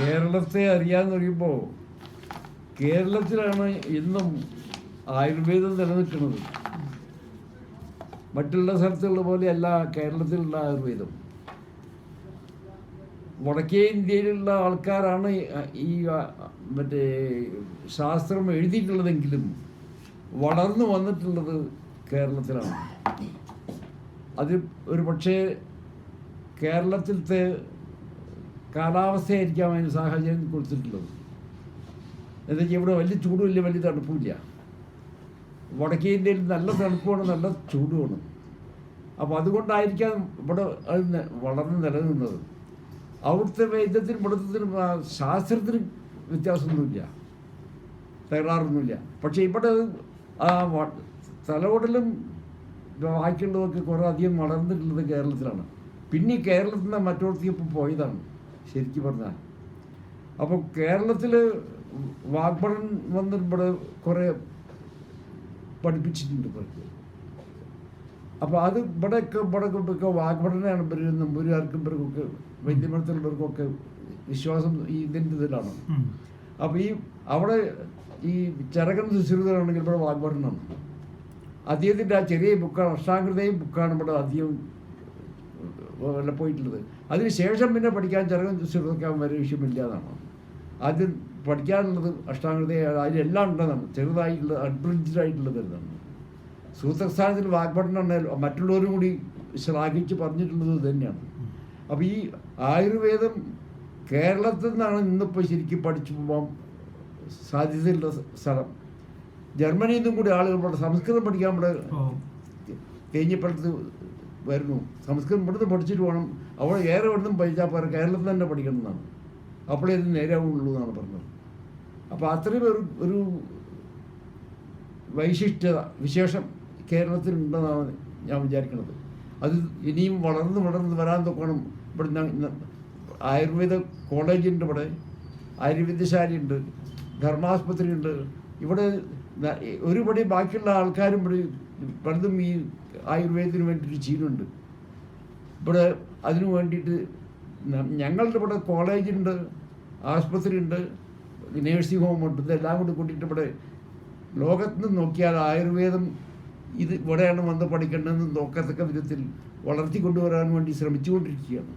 കേരളത്തെ അറിയാന്ന് പറയുമ്പോൾ കേരളത്തിലാണ് ഇന്നും ആയുർവേദം നിലനിൽക്കുന്നത്. മറ്റുള്ള സ്ഥലത്തുള്ള പോലെയല്ല കേരളത്തിലുള്ള ആയുർവേദം. വടക്കേ ഇന്ത്യയിലുള്ള ആൾക്കാരാണ് ഈ- മറ്റേ ശാസ്ത്രം എഴുതിയിട്ടുള്ളതെങ്കിലും വളർന്നു വന്നിട്ടുള്ളത് കേരളത്തിലാണ്. അത് ഒരു പക്ഷേ കേരളത്തിലത്തെ കാലാവസ്ഥയായിരിക്കാം അതിന് സാഹചര്യം കൊടുത്തിട്ടുള്ളത്. എന്നുവെച്ചാൽ ഇവിടെ വലിയ ചൂടുമില്ല വലിയ തണുപ്പില്ല വടക്കേ ഇന്ത്യയിൽ നല്ല തണുപ്പാണ് നല്ല ചൂടുമാണ്. അപ്പോൾ അതുകൊണ്ടായിരിക്കാം ഇവിടെ അത് വളർന്ന് നിലനിന്നത്. അവിടുത്തെ വൈദ്യത്തിനും ഇവിടുത്തത്തിനും ആ, ശാസ്ത്രത്തിനും വ്യത്യാസമൊന്നുമില്ല. തകരാറൊന്നുമില്ല. പക്ഷേ ഇവിടെ തലവടലും ബാക്കിയുള്ളതൊക്കെ കുറേ അധികം വളർന്നിട്ടുള്ളത് കേരളത്തിലാണ്. പിന്നെ കേരളത്തിൽ നിന്ന് മറ്റോടത്തേക്ക് ഇപ്പോൾ പോയതാണ്. ശരിക്കും പറഞ്ഞാൽ അപ്പോൾ കേരളത്തിൽ വാഗ്ഭടൻ വന്ന് ഇവിടെ കുറേ പഠിപ്പിച്ചിട്ടുണ്ട് ഇവർക്ക്. അപ്പോൾ അത് ഇവിടെയൊക്കെ ഇവിടെ ഒക്കെ വാഗ്ഭടനാണ് ഇവർ നമ്പൂരുകാർക്കും ഇവർക്കൊക്കെ വൈദ്യമഠത്തിലുള്ളവർക്കൊക്കെ വിശ്വാസം ഈ ഇതിന്റെ ഇതിലാണ്. അപ്പോൾ ഈ അവിടെ ഈ ചരകൻ സുശ്രുതനാണെങ്കിൽ ഇവിടെ വാഗ്ഭടനാണ്. അദ്ദേഹത്തിന്റെ ആ ചെറിയ ബുക്കാണ് അഷ്ടാകൃതയും ബുക്കാണ് ഇവിടെ അധികം പോയിട്ടുള്ളത്. അതിന് ശേഷം പിന്നെ പഠിക്കാൻ ചരകൻ ചെറുതൊക്കെ വരെ വിഷയമില്ലാതാണ്? ആദ്യം പഠിക്കാനുള്ളത് അഷ്ടാംഗൃത അതിലെല്ലാം ഉണ്ടെന്നാണ്. ചെറുതായിട്ടുള്ള അഡ്വഞ്ചർ ആയിട്ടുള്ളത് എന്നാണ്. സൂത്രസ്ഥാനത്തിൽ വാഗ്ഭടനാണ് മറ്റുള്ളവരും കൂടി ശ്ലാഘിച്ച് പറഞ്ഞിട്ടുള്ളത് തന്നെയാണ്. അപ്പോൾ ഈ ആയുർവേദം കേരളത്തിൽ നിന്നാണ് ഇന്നിപ്പോൾ ശരിക്കും പഠിച്ചു പോകാൻ സാധ്യതയുള്ള സ്ഥലം. ജർമ്മനിയിൽ നിന്നും കൂടി ആളുകൾ സംസ്കൃതം പഠിക്കാൻ ഇവിടെ ഓ. തേഞ്ഞിപ്പഴത്ത് വരുന്നു. സംസ്കൃതം ഇവിടുന്ന് പഠിച്ചിട്ട് വേണം. അവിടെ ഏറെ ഇവിടുന്ന് പഠിച്ചാൽ പോരാ കേരളത്തിൽ തന്നെ പഠിക്കണം എന്നാണ് അപ്പോഴേ ഇത് നേരാവുള്ളൂ എന്നാണ് പറഞ്ഞത്. അപ്പോൾ അത്രയും ഒരു ഒരു വൈശിഷ്ട്യത വിശേഷം കേരളത്തിലുണ്ടെന്നാണ് ഞാൻ വിചാരിക്കുന്നത് അത് ഇനിയും വളർന്ന് വളർന്ന് വരാൻ തൊക്കണം ഇവിടെ ആയുർവേദ കോളേജുണ്ട് ഇവിടെ. ആയുർവേദശാലയുണ്ട്. ധർമാസ്പത്രി ഉണ്ട് ഇവിടെ ഒരുപടി ബാക്കിയുള്ള ആൾക്കാരും ഇവിടെ പലതും ഈ ആയുർവേദത്തിന് വേണ്ടിയിട്ട് ചെയ്യുന്നുണ്ട് ഇവിടെ അതിനു വേണ്ടിയിട്ട് ഞങ്ങളുടെ ഇവിടെ കോളേജുണ്ട് ഉണ്ട് നേഴ്സിംഗ് ഹോം ഉണ്ട് ഇതെല്ലാം കൂടി കൂട്ടിയിട്ട് ഇവിടെ ലോകത്ത് നിന്ന് നോക്കിയാൽ ആയുർവേദം ഇത് ഇവിടെയാണ് വന്ന് പഠിക്കേണ്ടതെന്ന് നോക്കത്തക്ക വിധത്തിൽ വളർത്തി കൊണ്ടുവരാൻ വേണ്ടി ശ്രമിച്ചുകൊണ്ടിരിക്കുകയാണ്.